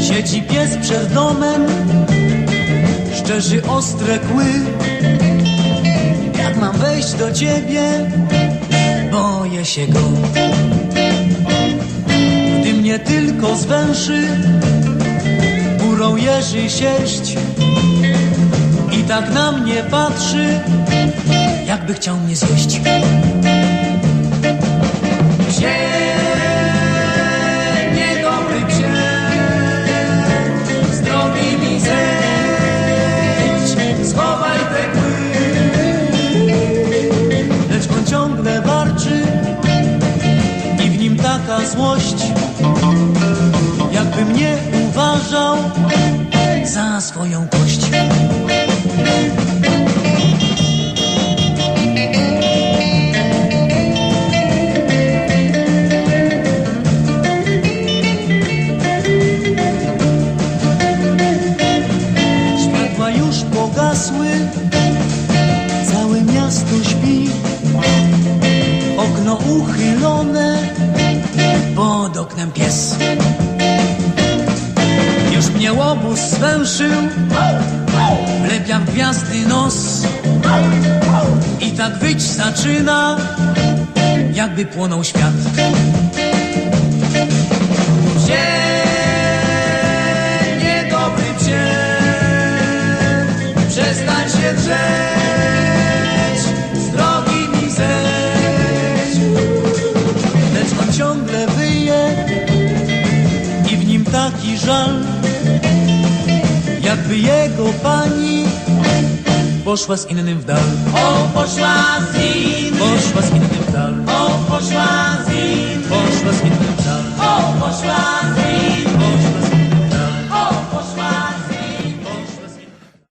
Siedzi pies przed domem, szczerzy ostre kły. Jak mam wejść do ciebie, boję się go. Gdy mnie tylko zwęszy, górą jeży sierść i tak na mnie patrzy, jakby chciał mnie zjeść. Złość, jakby mnie uważał za swoją kość. Uchylone, pod oknem pies. Już mnie łobuz zwęszył, wlepiam gwiazdy nos. I tak wyć zaczyna, jakby płonął świat. Psie, niedobry psie, przestań się drzeć, taki żal, jakby jego pani poszła z innym w dal. O,